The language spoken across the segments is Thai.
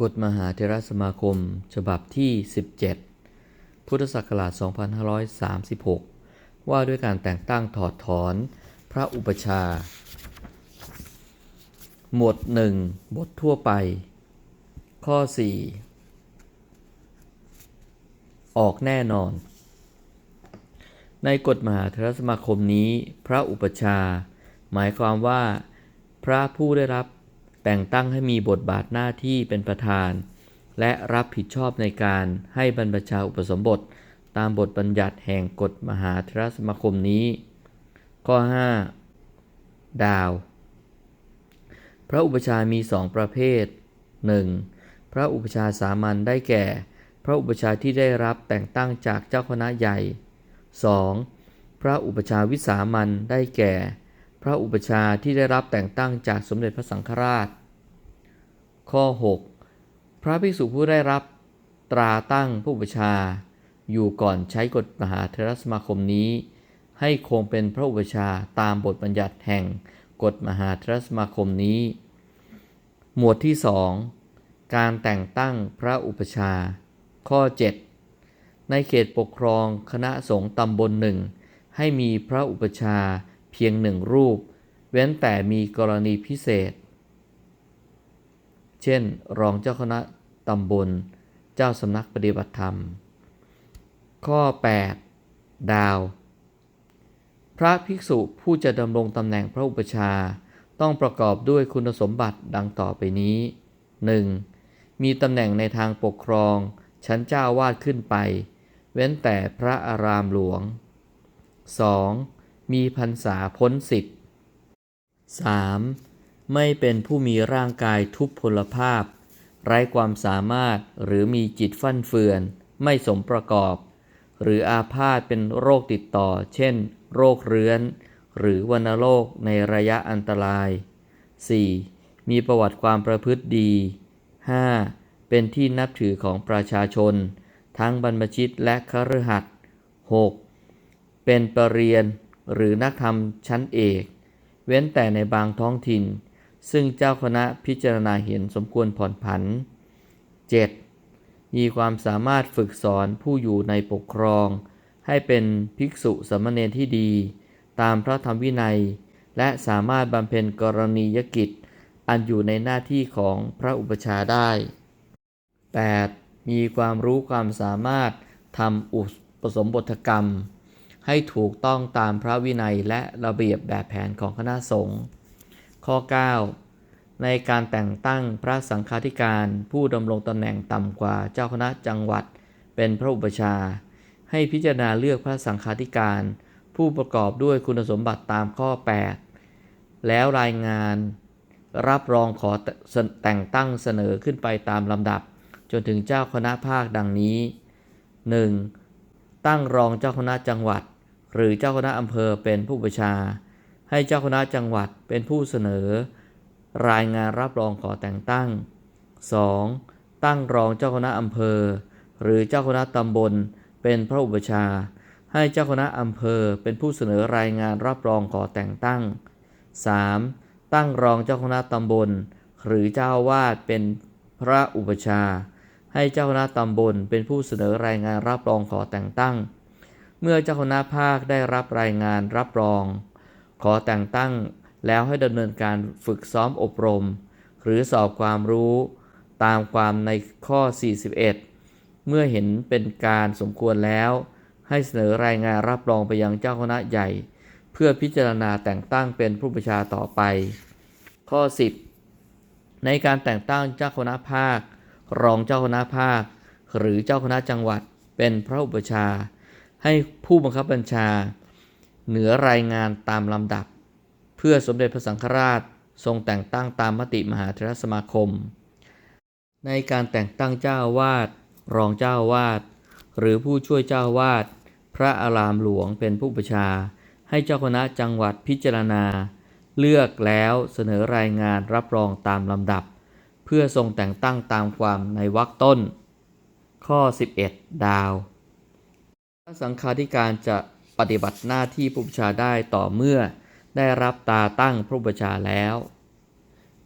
กฎมหาเถรสมาคม ฉบับที่ 17 พุทธศักราช 2536 ว่าด้วยการแต่งตั้งถอดถอนพระอุปชา หมวด 1 บททั่วไป ข้อ 4 ออกแน่นอน ในกฎมหาเถรสมาคมนี้ พระอุปชา หมายความว่า พระผู้ได้รับ แต่งตั้งให้มีบทบาทหน้าที่เป็นประธาน และรับผิดชอบในการให้บรรพชาอุปสมบท ตามบทบัญญัติแห่งกฎมหาเถรสมาคมนี้ ข้อ 5 ดาว พระอุปชามีสองประเภท 1. พระอุปชาสามัญได้แก่ พระอุปชาที่ได้รับแต่งตั้งจากเจ้าคณะใหญ่ 2. พระอุปชาวิสามัญได้แก่ พระอุปชาที่ได้รับแต่งตั้งจากสมเด็จพระสังฆราช ข้อ 6 พระภิกษุผู้ได้รับตราตั้งผู้อุปชา อยู่ก่อนใช้กฎมหาเถรสมาคมนี้ ให้คงเป็นพระอุปชาตามบทบัญญัติแห่งกฎมหาเถรสมาคมนี้ หมวดที่ 2 การแต่งตั้งพระอุปชา ข้อ 7 ในเขตปกครองคณะสงฆ์ตำบลหนึ่งให้มีพระอุปชา เพียงหนึ่งรูป เว้นแต่มีกรณีพิเศษ เช่น รองเจ้าคณะตำบล เจ้าสำนักปฏิบัติธรรม ข้อ 8 ดาว พระภิกษุผู้จะดำรงตำแหน่งพระอุปชาต้องประกอบด้วยคุณสมบัติดังต่อไปนี้ 1. มีตำแหน่งในทางปกครอง ชั้นเจ้าวาดขึ้นไป เว้นแต่พระอารามหลวง 2. มีพรรษาพ้นสิทธิ์ 3. ไม่เป็นผู้มีร่างกายทุพพลภาพ ไร้ความสามารถหรือมีจิตฟั่นเฟือน ไม่สมประกอบ หรืออาพาธเป็นโรคติดต่อ เช่น โรคเรื้อน หรือวัณโรคในระยะอันตราย 4. มีประวัติความประพฤติดี 5. เป็นที่นับถือของประชาชน ทั้งบรรพชิตและคฤหัสถ์ 6. เป็นปรริญญา หรือนักธรรมชั้นเอก เว้นแต่ในบางท้องถิ่น ซึ่งเจ้าคณะพิจารณาเห็นสมควรผ่อนผัน 7. มีความสามารถฝึกสอนผู้อยู่ในปกครอง ให้เป็นภิกษุสมเณรที่ดี ตามพระธรรมวินัย และสามารถบำเพ็ญกรณียกิจ อันอยู่ในหน้าที่ของพระอุปชาได้ 8. มีความรู้ความสามารถทำอุปสมบทกรรม ให้ถูกต้องตามพระวินัยและระเบียบแบบแผนของคณะสงฆ์ข้อ 9 ในการแต่งตั้งพระสังฆาธิการผู้ดำรงตำแหน่งต่ำกว่าเจ้าคณะจังหวัด เป็นพระอุปชา ให้พิจารณาเลือกพระสังฆาธิการ ผู้ประกอบด้วยคุณสมบัติตามข้อ 8 แล้วรายงานรับรองขอแต่งตั้งเสนอขึ้นไปตามลำดับ จนถึงเจ้าคณะภาคดังนี้ 1. ตั้งรองเจ้าคณะจังหวัด หรือเจ้าคณะอำเภอเป็นผู้ประชา ให้เจ้าคณะจังหวัดเป็นผู้เสนอ รายงานรับรองขอแต่งตั้ง 2. ตั้งรองเจ้าคณะอำเภอ หรือเจ้าคณะตำบล เป็นพระอุปชา ให้เจ้าคณะอำเภอเป็นผู้เสนอรายงานรับรองขอแต่งตั้ง 3. ตั้งรองเจ้าคณะตำบล หรือเจ้าวาดเป็นพระอุปชา ให้เจ้าคณะตำบลเป็นผู้เสนอรายงานรับรองขอแต่งตั้ง เมื่อเจ้าคณะภาคได้รับรายงานรับรอง ขอแต่งตั้งแล้วให้ดำเนินการฝึกซ้อมอบรม หรือสอบความรู้ตามความในข้อ 41 เมื่อเห็นเป็นการสมควรแล้ว ให้เสนอรายงานรับรองไปยังเจ้าคณะใหญ่ เพื่อพิจารณาแต่งตั้งเป็นผู้ประชาต่อไป ข้อ 10 ในการแต่งตั้งเจ้าคณะภาค รองเจ้าคณะภาค หรือเจ้าคณะจังหวัดเป็นพระอุปชา ให้ผู้บังคับบัญชา เหนือรายงานตามลำดับ เพื่อสมเด็จพระสังฆราชทรงแต่งตั้งตามมติมหาเถรสมาคม ในการแต่งตั้งเจ้าวาสรองเจ้าวาสหรือผู้ช่วยเจ้าวาสพระอารามหลวงเป็นผู้ประชา ให้เจ้าคณะจังหวัดพิจารณา เลือกแล้วเสนอรายงานรับรองตามลำดับ เพื่อทรงแต่งตั้งตามความในวรรคต้น ข้อ 11 ดาว พระสังฆาธิการจะปฏิบัติหน้าที่ผู้ประชาได้ต่อเมื่อได้รับตาตั้งพระอุปชาแล้ว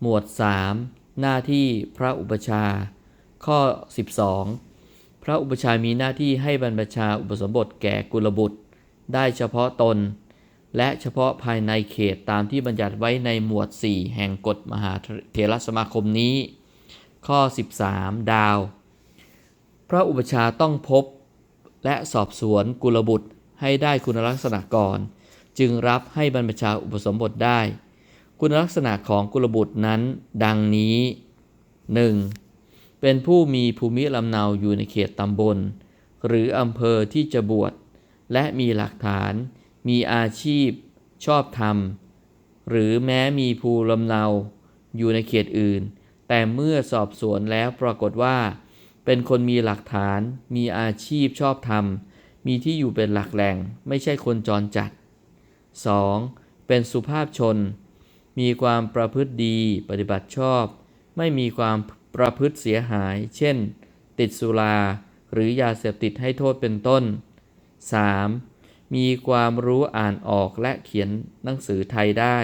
หมวด 3 หน้าที่พระอุปชา ข้อ 12 พระอุปชามีหน้าที่ให้บรรพชาอุปสมบทแก่กุลบุตร ได้เฉพาะตน และเฉพาะภายในเขตตามที่บัญญัติไว้ในหมวด 4 แห่งกฎมหาเถรสมาคมนี้ ข้อ 13 ดาว พระอุปชาต้องพบ และสอบสวนกุลบุตรให้ได้คุณลักษณะก่อน จึงรับให้บรรพชาอุปสมบทได้ คุณลักษณะของกุลบุตรนั้น ดังนี้ 1. เป็นผู้มีภูมิลำเนาอยู่ในเขตตำบล หรืออำเภอที่จะบวชและมีหลักฐาน มีอาชีพ ชอบธรรม หรือแม้มีภูลำเนาอยู่ในเขตอื่น แต่เมื่อสอบสวนแล้วปรากฏว่า เป็นคนมีหลักฐาน มีอาชีพชอบธรรมมีที่อยู่เป็นหลักแหล่ง ไม่ใช่คนจรจัด 2. เป็นสุภาพชน มีความประพฤติดีปฏิบัติชอบ ไม่มีความประพฤติเสียหาย เช่น ติดสุรา หรือยาเสพติดให้โทษเป็นต้น 3. มีความรู้อ่านออกและเขียนหนังสือไทยได้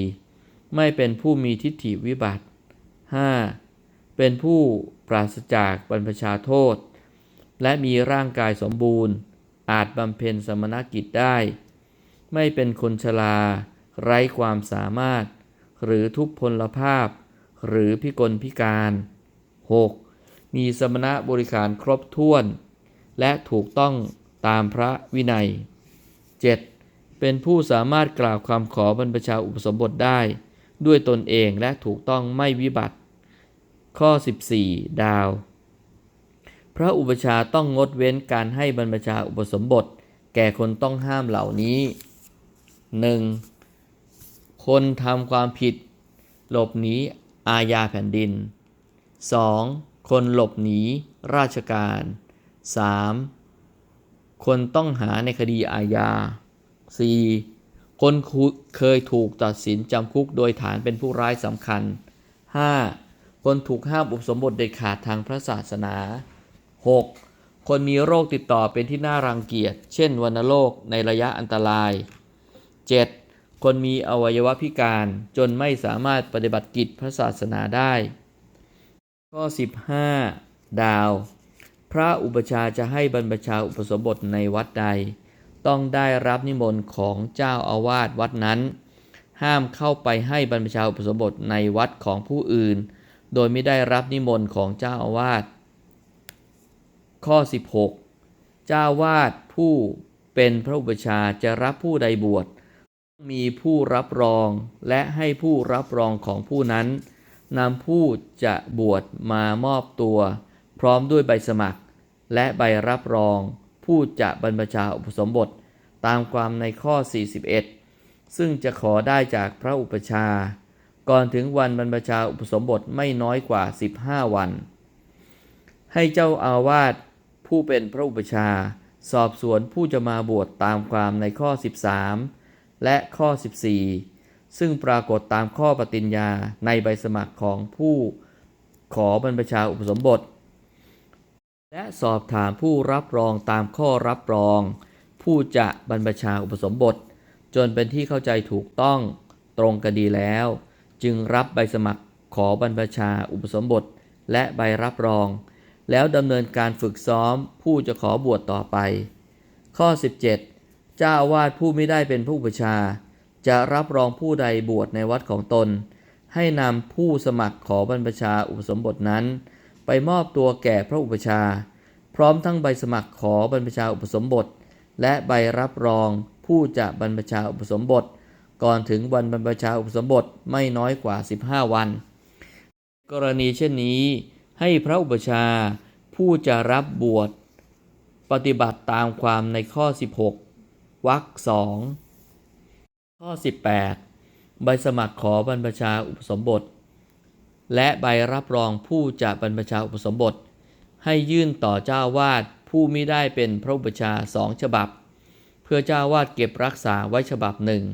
4. ไม่เป็นผู้มีทิฏฐิวิบัติ 5. เป็นผู้ปราศจากบรรพชาโทษ และมีร่างกายสมบูรณ์ อาจบำเพ็ญสมณกิจได้ ไม่เป็นคนชรา ไร้ความสามารถ หรือทุพพลภาพ หรือพิกลพิการ 6. มีสมณะบริการครบถ้วน และถูกต้องตามพระวินัย 7. เป็นผู้สามารถกล่าวคำขอบรรพชาอุปสมบทได้ ด้วยตนเองและถูกต้องไม่วิบัติ ข้อ 14 ดาว พระอุปชาต้องงดเว้นการให้บรรพชาอุปสมบท แก่คนต้องห้ามเหล่านี้ 1. คนทำความผิด หลบหนีอาญาแผ่นดิน 2. คนหลบหนีราชการ 3. คนต้องหาในคดีอาญา 4. คนเคยถูกตัดสินจำคุกโดยฐานเป็นผู้ร้ายสำคัญ 5. คนถูกห้ามอุปสมบทเด็ดขาดทางพระศาสนา 6. คนมีโรคติดต่อเป็นที่น่ารังเกียจ เช่นวัณโรคในระยะอันตราย 7. คนมีอวัยวะพิการจนไม่สามารถปฏิบัติกิจพระศาสนาได้ ข้อ 15 ดาว พระอุปชาจะให้บรรพชาอุปสมบทในวัดใด ต้องได้รับนิมนต์ของเจ้าอาวาสวัดนั้น ห้ามเข้าไปให้บรรพชาอุปสมบทในวัดของผู้อื่น โดยไม่ได้รับนิมนต์ของเจ้าอาวาส ข้อ 16 เจ้าวาดผู้เป็นพระอุปชาจะรับผู้ใดบวช มีผู้รับรองและให้ผู้รับรองของผู้นั้นนำผู้จะบวชมามอบตัว พร้อมด้วยใบสมัคร และใบรับรอง ผู้จะบรรพชาอุปสมบทตามความในข้อ 41 ซึ่งจะขอได้จากพระอุปชา ก่อนถึงวันบรรพชาอุปสมบทไม่น้อยกว่า 15 วัน ให้เจ้าอาวาสผู้เป็นพระอุปชา สอบสวนผู้จะมาบวชตามความในข้อ 13 และข้อ 14 ซึ่งปรากฏตามข้อปฏิญญาในใบสมัครของผู้ขอบรรพชาอุปสมบท และสอบถามผู้รับรองตามข้อรับรอง ผู้จะบรรพชาอุปสมบท จนเป็นที่เข้าใจถูกต้องตรงกันดีแล้ว จึงรับใบสมัครขอบรรพชาอุปสมบท และใบรับรอง แล้วดำเนินการฝึกซ้อมผู้จะขอบวชต่อไป ข้อ 17 เจ้าอาวาสผู้ไม่ได้เป็นผู้อุปชา จะรับรองผู้ใดบวชในวัดของตน ให้นำผู้สมัครขอบรรพชาอุปสมบทนั้น ไปมอบตัวแก่พระอุปชา พร้อมทั้งใบสมัครขอบรรพชาอุปสมบท และใบรับรองผู้จะบรรพชาอุปสมบท ก่อนถึงวันบรรพชาอุปสมบทไม่น้อยกว่า 15 วัน กรณีเช่นนี้ให้พระอุปชาผู้จะรับบวชปฏิบัติตามความในข้อ 16วรรคสองข้อ 18 ใบสมัครขอบรรพชาอุปสมบท และใบรับรองผู้จะบรรพชาอุปสมบท ให้ยื่นต่อเจ้าวาดผู้มิได้เป็นพระอุปชาสองฉบับ เพื่อเจ้าวาดเก็บรักษาไว้ฉบับหนึ่ง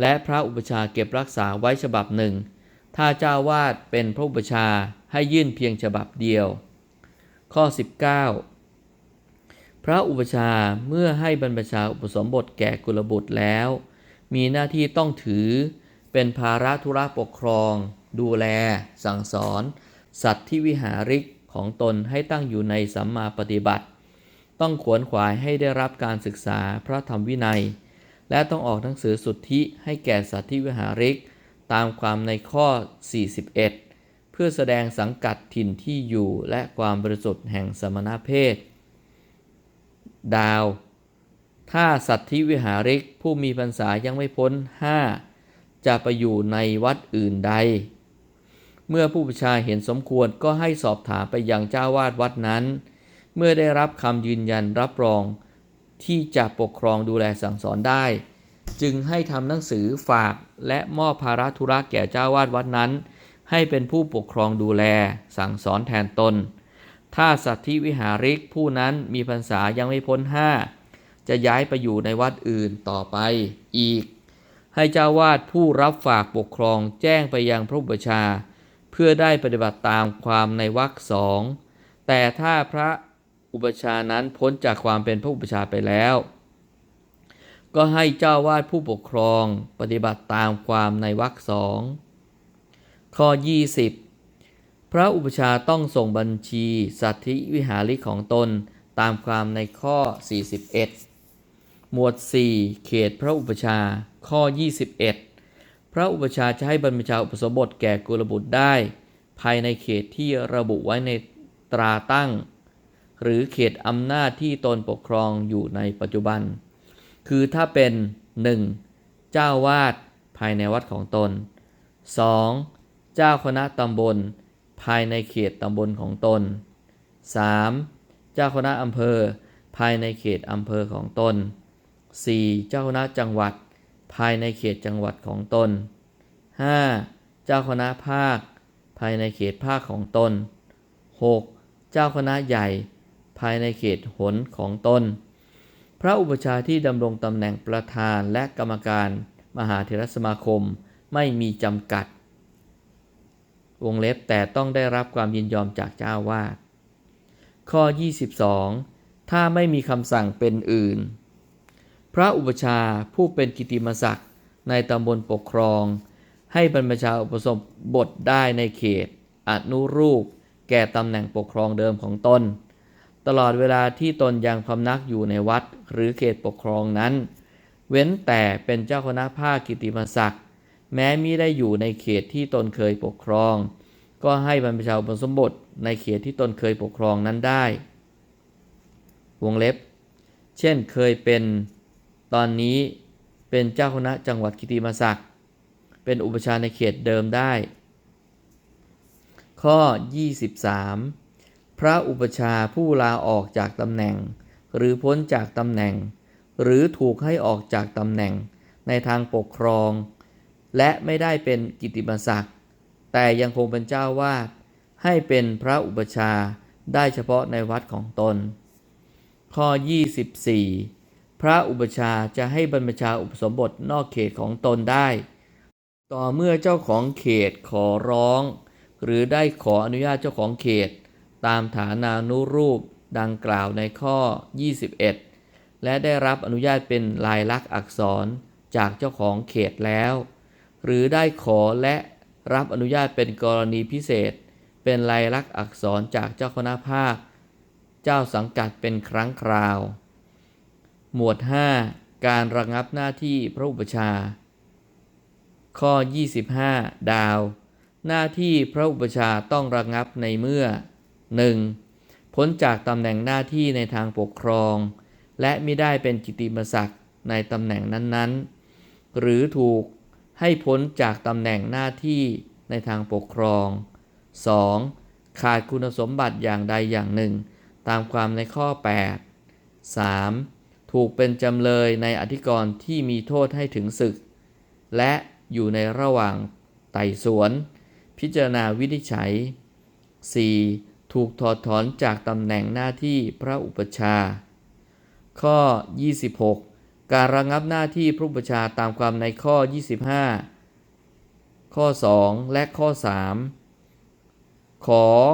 และพระอุปชาเก็บรักษาไว้ฉบับหนึ่ง ถ้าเจ้าวาดเป็นพระอุปชาให้ยื่นเพียงฉบับเดียว ข้อ 19 พระอุปชาเมื่อให้บรรพชาอุปสมบทแก่กุลบุตรแล้ว มีหน้าที่ต้องถือเป็นภาระธุระปกครอง ดูแล สั่งสอน สัตว์ที่วิหาริกของตนให้ตั้งอยู่ในสัมมาปฏิบัติ ต้องขวนขวายให้ได้รับการศึกษาพระธรรมวินัย และต้องออกหนังสือสุทธิให้แก่สัตว์ที่วิหาริก ตามความในข้อ 41 เพื่อแสดงสังกัดถิ่นที่อยู่และความบริสุทธิ์แห่งสมณเพศ ดาว ถ้าสัตว์ที่วิหาริกผู้มีพรรษายังไม่พ้น 5 จะไปอยู่ในวัดอื่นใด เมื่อผู้ประชาเห็นสมควรก็ให้สอบถามไปยังเจ้าวาดวัดนั้น เมื่อได้รับคำยืนยันรับรอง ที่จะปกครองดูแลสั่งสอนได้ จึงให้ทำหนังสือฝากและมอบภาระธุระแก่เจ้าวาดวัดนั้น ให้เป็นผู้ปกครองดูแลสั่งสอนแทนตน ถ้าสัตว์ที่วิหาริกผู้นั้นมีพรรษายังไม่พ้นห้าจะย้ายไปอยู่ในวัดอื่นต่อไปอีก ให้เจ้าวาดผู้รับฝากปกครองแจ้งไปยังพระอุชา เพื่อได้ปฏิบัติตามความในวรรคสองแต่ถ้าพระ อุปชานั้นพ้นจากความเป็นพระอุปชาไปแล้ว ก็ให้เจ้าวาดผู้ปกครองปฏิบัติตามความในวรรคสองข้อ 20 พระอุปชาต้องส่งบัญชีสัตธิวิหาริกของตนตามความในข้อ 41 หมวด 4 เขตพระอุปชาย์ข้อ 21 พระอุปชาจะให้บรรพชาอุปสมบทแก่กุลบุตรได้ ภายในเขตที่ระบุไว้ในตราตั้ง หรือเขตอำนาจที่ตนปกครองอยู่ในปัจจุบัน คือถ้าเป็น 1. เจ้าวาดภายในวัดของตน 2. เจ้าคณะตำบล ภายในเขตตำบลของตน 3. เจ้าคณะอำเภอ ภายในเขตอำเภอของตน 4. เจ้าคณะจังหวัด ภายในเขตจังหวัดของตน 5. เจ้าคณะภาค ภายในเขตภาคของตน 6. เจ้าคณะใหญ่ ภายในเขตหนของตน พระอุปชาที่ดำรงตำแหน่งประธานและกรรมการมหาเถรสมาคมไม่มีจำกัด วงเล็บแต่ต้องได้รับความยินยอมจากเจ้าวาดข้อ 22 ถ้าไม่มีคำสั่งเป็นอื่น พระอุปชาผู้เป็นกิตติมศักดิ์ในตำบลปกครอง ให้บรรพชาอุปสมบทได้ในเขต อนุรูป แก่ตำแหน่งปกครองเดิมของตน ตลอดเวลาที่ตนยังพำนักอยู่ในวัดหรือเขตปกครองนั้น เว้นแต่เป็นเจ้าคณะภาคกิติมศักดิ์แม้มิได้อยู่ในเขตที่ตนเคยปกครอง ก็ให้บรรพชาอุปสมบทในเขตที่ตนเคยปกครองนั้นได้ วงเล็บ เช่นเคยเป็นตอนนี้เป็นเจ้าคณะจังหวัดกิติมศักดิ์เป็นอุปชาในเขตเดิมได้ ข้อ 23 พระอุปชาผู้ลาออกจากตำแหน่ง หรือพ้นจากตำแหน่ง หรือถูกให้ออกจากตำแหน่งในทางปกครอง และไม่ได้เป็นกิตติมศักดิ์แต่ยังคงเป็นเจ้าวาดให้เป็นพระอุปชาได้เฉพาะในวัดของตน ข้อ 24 พระอุปชาจะให้บรรพชาอุปสมบทนอกเขตของตนได้ ต่อเมื่อเจ้าของเขตขอร้อง หรือได้ขออนุญาตเจ้าของเขต ตามฐานานุรูปดังกล่าวในข้อ 21 และได้รับอนุญาตเป็นลายลักษณ์อักษรจากเจ้าของเขตแล้ว หรือได้ขอและรับอนุญาตเป็นกรณีพิเศษ เป็นลายลักษณ์อักษรจากเจ้าคณะภาค เจ้าสังกัดเป็นครั้งคราว หมวด 5 การระงับหน้าที่พระอุปชาย์ข้อ 25 ดาว หน้าที่พระอุปชาต้องระงับในเมื่อ 1. พ้นจากตำแหน่งหน้าที่ในทางปกครอง และไม่ได้เป็นกิติมศักดิ์ในตำแหน่งนั้นๆ หรือถูกให้พ้นจากตำแหน่งหน้าที่ในทางปกครอง 2. ขาดคุณสมบัติอย่างใดอย่างหนึ่ง ตามความในข้อ 8 3. ถูกเป็นจำเลยในอธิกรณ์ที่มีโทษให้ถึงศึก และอยู่ในระหว่างไต่สวน พิจารณาวินิจฉัย 4. ถูกถอดถอนจากตำแหน่งหน้าที่พระอุปชาย์ข้อ 26 การระงับหน้าที่พระอุปชาตามความในข้อ 25 ข้อ 2 และข้อ 3 ของ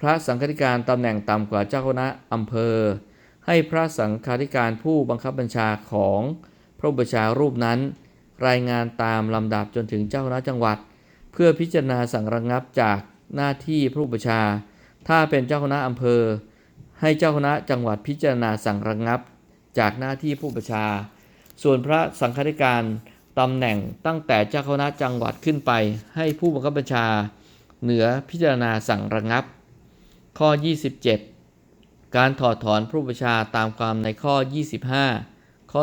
พระสังฆาธิการตำแหน่งต่ำกว่าเจ้าคณะอำเภอ ให้พระสังฆาธิการผู้บังคับบัญชาของพระอุปชารูปนั้น รายงานตามลำดับจนถึงเจ้าคณะจังหวัด เพื่อพิจารณาสั่งระงับจากหน้าที่ผู้บัญชา ถ้าเป็นเจ้าคณะอำเภอ ให้เจ้าคณะจังหวัดพิจารณาสั่งระงับ จากหน้าที่ผู้บัญชา ส่วนพระสังฆาธิการตำแหน่งตั้งแต่เจ้าคณะจังหวัดขึ้นไป ให้ผู้บังคับบัญชา เหนือพิจารณาสั่งระงับ ข้อ 27 การถอดถอนผู้บัญชาตามความในข้อ 25 ข้อ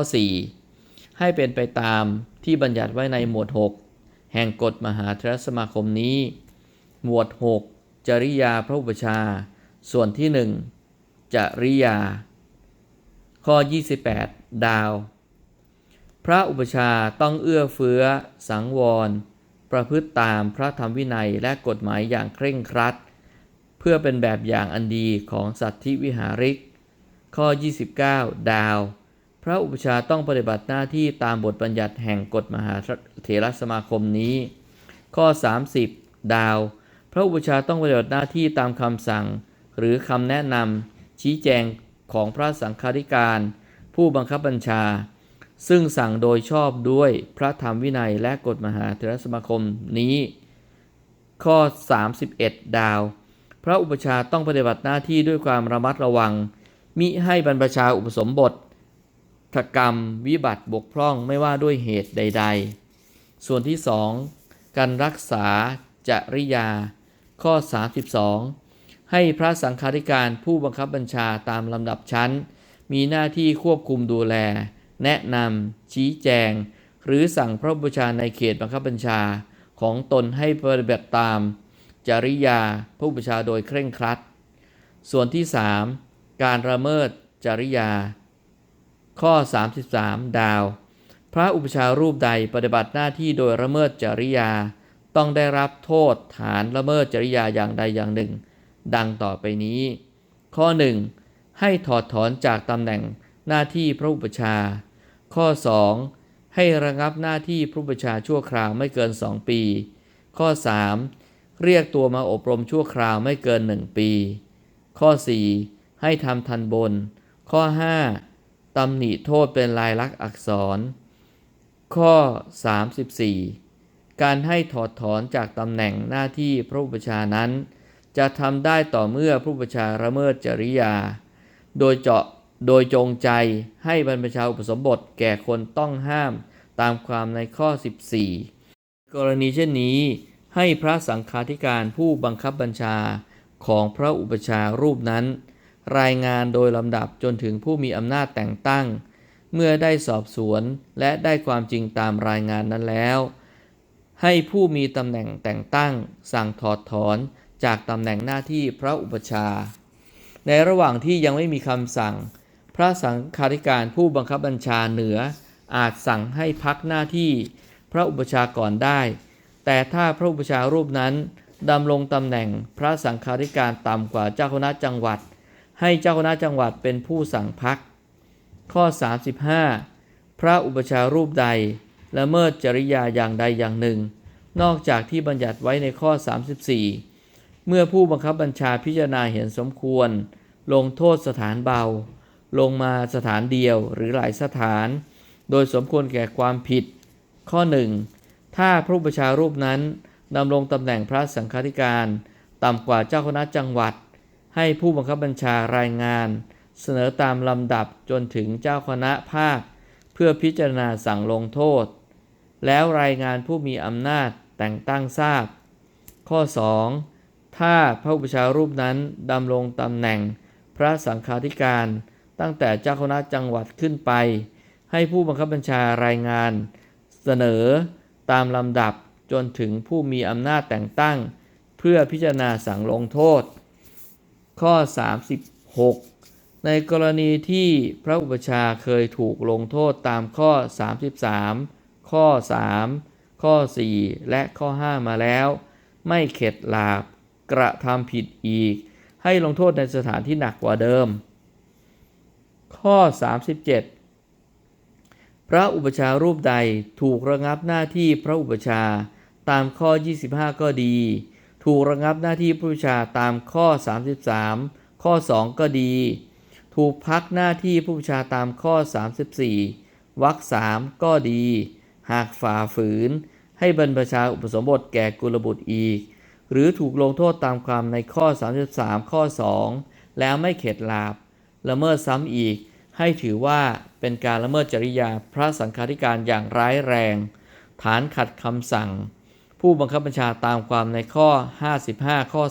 4 ให้เป็นไปตามที่บัญญัติไว้ในหมวด 6 แห่งกฎมหาเทรสมาคมนี้ หมวด 6 จริยาพระอุปชา ส่วนที่ 1 จริยา ข้อ 28 ดาว พระอุปชาต้องเอื้อเฟื้อ สังวร ประพฤติตามพระธรรมวินัยและกฎหมายอย่างเคร่งครัด เพื่อเป็นแบบอย่างอันดีของสัตธิวิหาริก ข้อ 29 ดาว พระอุปชาต้องปฏิบัติหน้าที่ตามบทบัญญัติแห่งกฎมหาเถรสมาคมนี้ ข้อ 30 ดาว พระอุปชาต้องปฏิบัติหน้าที่ตามคำสั่ง หรือคำแนะนำชี้แจงของพระสังฆาธิการ ผู้บังคับบัญชา ซึ่งสั่งโดยชอบด้วยพระธรรมวินัยและกฎมหาเถรสมาคมนี้ ข้อ 31 ดาว พระอุปชาต้องปฏิบัติหน้าที่ด้วยความระมัดระวัง มิให้บรรพชาอุปสมบททกรรมวิบัติบกพร่องไม่ว่าด้วยเหตุใด ๆ ส่วนที่ 2 การรักษาจริยา ข้อ 32 ให้พระสังฆาธิการผู้บังคับบัญชาตามลำดับชั้น มีหน้าที่ควบคุมดูแล แนะนำชี้แจง หรือสั่งพระบูชาในเขตบังคับบัญชาของตนให้ปฏิบัติตาม จริยาผู้บัญชาโดยเคร่งครัด ส่วนที่ 3 การละเมิดจริยา ข้อ 33 ดาว พระอุปชารูปใดปฏิบัติหน้าที่โดยละเมิดจริยา ต้องได้รับโทษฐานละเมิดจริยาอย่างใดอย่างหนึ่ง ดังต่อไปนี้ ข้อ 1 ให้ถอดถอนจากตำแหน่งหน้าที่พระอุปชา ข้อ 2 ให้ระงับหน้าที่พระอุปชาชั่วคราวไม่เกิน 2 ปี ข้อ 3 เรียกตัวมาอบรมชั่วคราวไม่เกิน 1 ปี ข้อ 4 ให้ทำทันบน ข้อ 5 ตำหนิโทษเป็นลายลักษณ์อักษร ข้อ 34 การให้ถอดถอนจากตำแหน่งหน้าที่พระอุปชานั้น จะทำได้ต่อเมื่อพระอุปชาละเมิดจริยา โดยเจาะโดยจงใจให้บรรพชาอุปสมบทแก่คนต้องห้ามตามความในข้อ 14 กรณีเช่นนี้ ให้พระสังฆาธิการผู้บังคับบัญชาของพระอุปชารูปนั้น รายงานโดยลำดับจนถึงผู้มีอำนาจแต่งตั้ง เมื่อได้สอบสวนและได้ความจริงตามรายงานนั้นแล้ว ให้ผู้มีตำแหน่งแต่งตั้ง สั่งถอดถอนจากตำแหน่งหน้าที่พระอุปชา ในระหว่างที่ยังไม่มีคำสั่ง พระสังฆาธิการผู้บังคับบัญชาเหนือ อาจสั่งให้พักหน้าที่พระอุปชาก่อนได้ แต่ถ้าพระอุปชารูปนั้นดำรงตำแหน่งพระสังฆาธิการต่ำกว่าเจ้าคณะจังหวัด ให้เจ้าคณะจังหวัดเป็นผู้สั่งพัก ข้อ 35 พระอุปชารูปใด ละเมิดจริยาอย่างใดอย่างหนึ่ง นอกจากที่บัญญัติไว้ในข้อ 34 เมื่อผู้บังคับบัญชาพิจารณาเห็นสมควร ลงโทษสถานเบา ลงมาสถานเดียวหรือหลายสถาน โดยสมควรแก่ความผิด ข้อ 1 ถ้าพระอุปชารูปนั้นดำรงตำแหน่งพระสังฆาธิการ ต่ำกว่าเจ้าคณะจังหวัด ให้ผู้บังคับบัญชารายงาน เสนอตามลำดับจนถึงเจ้าคณะภาค เพื่อพิจารณาสั่งลงโทษ แล้วรายงานผู้มีอำนาจแต่งตั้งทราบ ข้อ 2 ถ้าพระอุปชารูปนั้นดำรงตำแหน่งพระสังฆาธิการตั้งแต่เจ้าคณะจังหวัดขึ้นไป ให้ผู้บังคับบัญชารายงาน เสนอตามลำดับจนถึงผู้มีอำนาจแต่งตั้ง เพื่อพิจารณาสั่งลงโทษ ข้อ 36 ในกรณีที่พระอุปชาเคยถูกลงโทษตามข้อ 33 ข้อ 3 ข้อ 4 และข้อ 5 มาแล้ว ไม่เข็ดหลาบกระทำผิดอีก ให้ลงโทษในสถานที่หนักกว่าเดิม ข้อ 37 พระอุปชารูปใดถูกระงับหน้าที่พระอุปชาตามข้อ 25 ก็ดี ถูกระงับหน้าที่พระอุปชาตามข้อ 33 ข้อ 2 ก็ดี ถูกพักหน้าที่ผู้บัญชาตามข้อ 34วรรคสามก็ดี หากฝ่าฝืน ให้บรรพชาอุปสมบทแก่กุลบุตรอีก หรือถูกลงโทษตามความในข้อ 33 ข้อ 2 แล้วไม่เข็ดลาบละเมิดซ้ำอีก ให้ถือว่าเป็นการละเมิดจริยาพระสังฆาธิการอย่างร้ายแรง ฐานขัดคำสั่ง ผู้บังคับบัญชาตามความในข้อ 55 ข้อ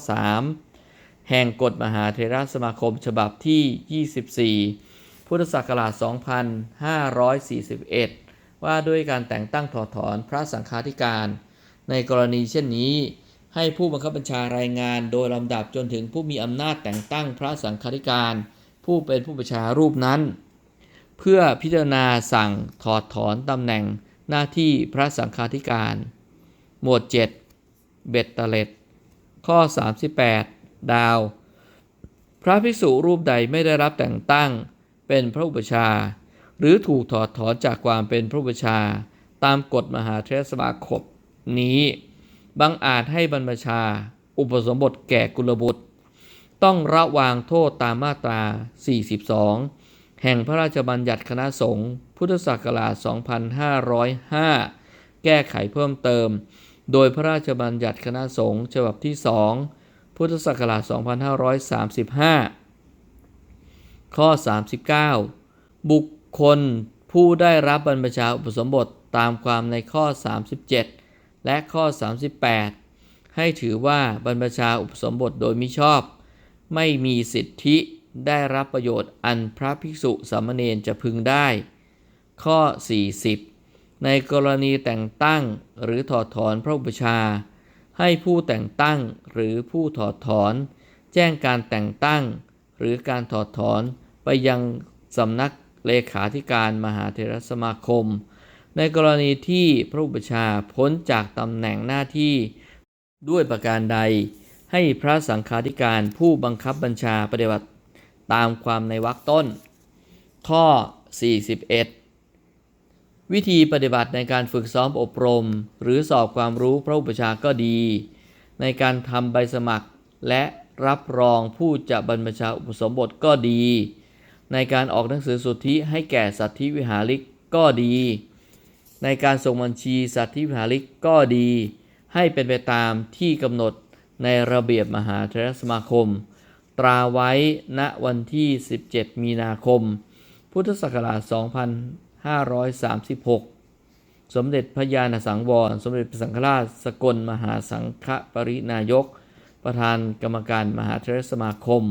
3 แห่งกฎมหาเทราสมาคมฉบับที่ 24 พุทธศักราช 2541 ว่าด้วยการแต่งตั้งถอดถอนพระสังฆาธิการ ในกรณีเช่นนี้ ให้ผู้บังคับบัญชารายงานโดยลำดับจนถึงผู้มีอำนาจแต่งตั้งพระสังฆาธิการ ผู้เป็นผู้บัญชารูปนั้น เพื่อพิจารณาสั่งถอดถอนตำแหน่งหน้าที่พระสังฆาธิการ หมวด 7 เบ็ดตะเล็ด ข้อ 38 ดาว พระภิกษุรูปใดไม่ได้รับแต่งตั้งเป็นพระอุปชา หรือถูกถอดถอนจากความเป็นพระอุปชา ตามกฎมหาเทรสมาคมนี้บังอาจให้บรรพชา อุปสมบทแก่กุลบุตร ต้องระวางโทษตามมาตรา 42 แห่งพระราชบัญญัติคณะสงฆ์พุทธศักราช 2505 แก้ไขเพิ่มเติม โดยพระราชบัญญัติคณะสงฆ์ฉบับที่ 2 พุทธศักราช 2535 ข้อ 39 บุค คลผู้ได้รับบรรพชาอุปสมบทตามความในข้อ 37 และข้อ 38 ให้ถือว่าบรรพชาอุปสมบทโดยมิชอบ ไม่มีสิทธิได้รับประโยชน์อันพระภิกษุสามเณรจะพึงได้ ข้อ 40 ในกรณีแต่งตั้งหรือถอดถอนพระอุปชา ให้ผู้แต่งตั้งหรือผู้ถอดถอน แจ้งการแต่งตั้ง หรือการถอดถอนไปยังสำนัก เลขาธิการมหาเทรสมาคม ในกรณีที่พระอุปชาพ้นจากตำแหน่งหน้าที่ด้วยประการใด ให้พระสังฆาธิการผู้บังคับบัญชาปฏิบัติตามความในวรรคต้น ข้อ 41 วิธีปฏิบัติในการฝึกซ้อมอบรม หรือสอบความรู้พระอุปชาก็ดี ในการทำใบสมัครและรับรองผู้จะบรรพชาอุปสมบทก็ดี ในการออกหนังสือสุทธิให้แก่สัตธิวิหาริกก็ดี ในการส่งบัญชีสัตธิวิหาริกก็ดี ให้เป็นไปตามที่กำหนดในระเบียบมหาเทรสมาคม ตราไว้ณวันที่ 17 มีนาคม พุทธศักราช 2536 สมเด็จพระญาณสังวร สมเด็จพระสังฆราชสกลมหาสังฆปรินายก ประธานกรรมการมหาเทรสมาคม